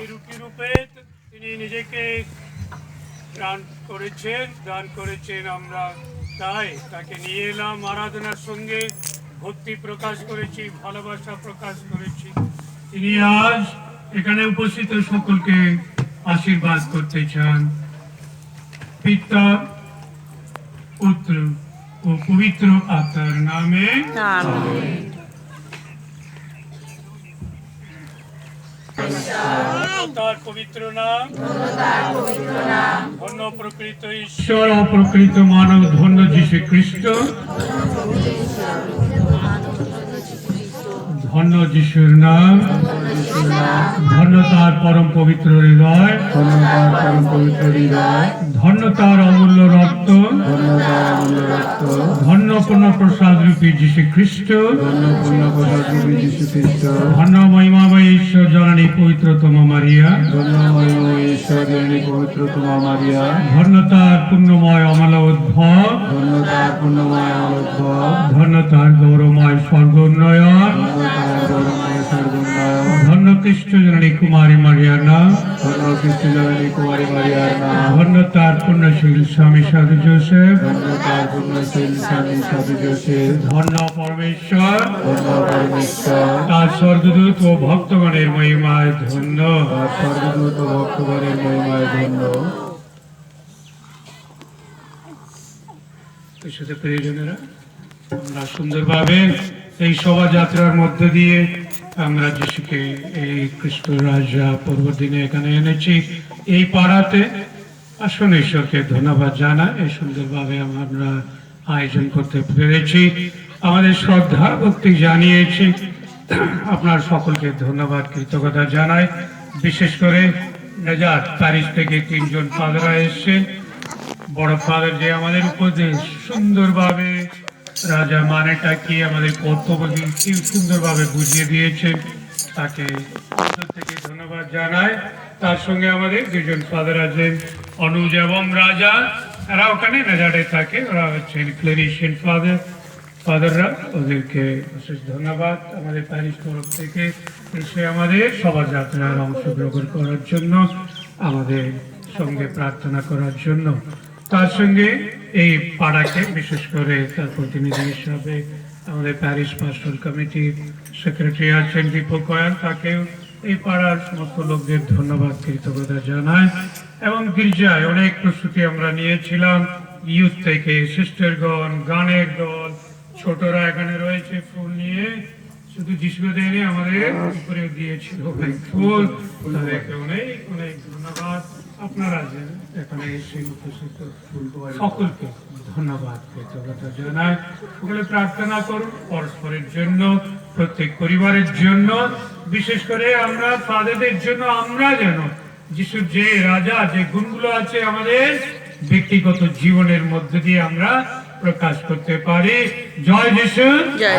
এই রূপে তিনি নিজেকে দান করেছেন দান করেছেন আমরা তাই তাকে নিয়ে এলাম আরাধনার সঙ্গে। ভক্তি প্রকাশ করেছি, ভালোবাসা প্রকাশ করেছি। তিনি আজ এখানে উপস্থিত সকলকে আশীর্বাদ করতে চান। পিতা, পুত্র ও পবিত্র আত্মার নামে। তার পবিত্র নাম। ধন্য প্রকৃত ঈশ্বর। ও প্রকৃত মানব, ধন্য যীশু খ্রিস্ট। ধন্য যিশুর নাম। ধন্য তার পরম পবিত্র হৃদয়। ধন্যবাদ পরম পবিত্র হৃদয়। ধন্য তার অমূল্য রক্ত। অমূল্য রক্ত। ধন্য পূর্ণ প্রসাদ রূপী যীশু খ্রিস্ট ধন্য পূর্ণ প্রসাদ রূপী যীশু খ্রিস্ট ধন্য মহিমাময় ঈশ্বর জননী পবিত্রতম মারিয়া। ধন্যময় ঈশ্বর জননী পবিত্র তোমা মারিয়া। ধন্য তার পূর্ণময় অমল উদ্ভব ধন্য তার পূর্ণময় অনুদ্ভব ধন্য তার গৌরময় স্বর্গ উন্নয়ন ধন্য খ্রিস্ট জননী কুমারী মারিয়ার নাম ধন্য খ্রিস্ট জননী কুমারী মারিয়ার নাম ধন্য তার পূর্ণশীল স্বামী সাধু জোসেফ ধন্য তার পূর্ণশীল স্বামী সাধু যোশের ধন্য পরমেশ্বর ধন্য পরমেশ্বর তার স্বর্গদূত ও ভক্তগণের মহিমায় ধন্য তার সর্বদূত ও ভক্তগণের মহিমায় ধন্য সাথে প্রিয়জনেরা আমরা সুন্দরভাবে এই শোভাযাত্রার মধ্য দিয়ে আমরা যিশুকে এই খ্রিস্ট রাজা পূর্বদিনে এখানে এনেছি, এই পাড়াতে আসুন ঈশ্বরকে ধন্যবাদ জানা এই সুন্দরভাবে আমরা আয়োজন করতে পেরেছি। আমাদের শ্রদ্ধা, ভক্তি জানিয়েছি। আপনার সকলকে ধন্যবাদ, কৃতজ্ঞতা জানাই। বিশেষ করে নেজাত প্যারিস থেকে তিনজন ফাদারা এসছেন। বড় ফাদার যে আমাদের উপদেশ, সুন্দরভাবে রাজা মানেটা কি আমাদের কর্তব্য কি সুন্দরভাবে বুঝিয়ে দিয়েছেন, তাকে থেকে ধন্যবাদ জানাই তার সঙ্গে আমাদের দুজন ফাদার আছেন অনুজ এবং রাজা। এরা ওখানে নেজারে থাকে, ওরা হচ্ছেন ক্লেরিশিয়ান ফাদার, ফাদাররা। ওদেরকে বিশেষ ধন্যবাদ আমাদের প্যারিস তরফ থেকে এসে আমাদের শোভাযাত্রার অংশগ্রহণ করার জন্য, আমাদের সঙ্গে প্রার্থনা করার জন্য। তার সঙ্গে এই পাড়াকে, বিশেষ করে তার প্রতিনিধি হিসাবে আমাদের প্যারিস পাস্টল কমিটির সেক্রেটারি আছেন দীপক কয়াল তাকেও এই পাড়ার সমস্ত লোকদের ধন্যবাদ কৃতজ্ঞতা জানায় এবং গির্জায় অনেক প্রস্তুতি আমরা নিয়েছিলাম। ইউথ থেকে সিস্টারগণ গানের দল, ছোটরা এখানে রয়েছে ফুল নিয়ে। শুধু যিশু দেয়নি আমাদের উপরে দিয়েছিল ফুল। তাদেরকে অনেক অনেক ধন্যবাদ। আপনারা যে এখানে এসে উপস্থিত সকলকে ধন্যবাদ। কৃতজ্ঞতা জানাই সকলে প্রার্থনা করুন পরস্পরের জন্য প্রত্যেক পরিবারের জন্য। বিশেষ করে আমরা ফাদারদের জন্য আমরা যেন যিশুর যে রাজা যে গুণগুলো আছে আমাদের ব্যক্তিগত জীবনের মধ্যে দিয়ে আমরা প্রকাশ করতে পারি। জয় যিশু। জয়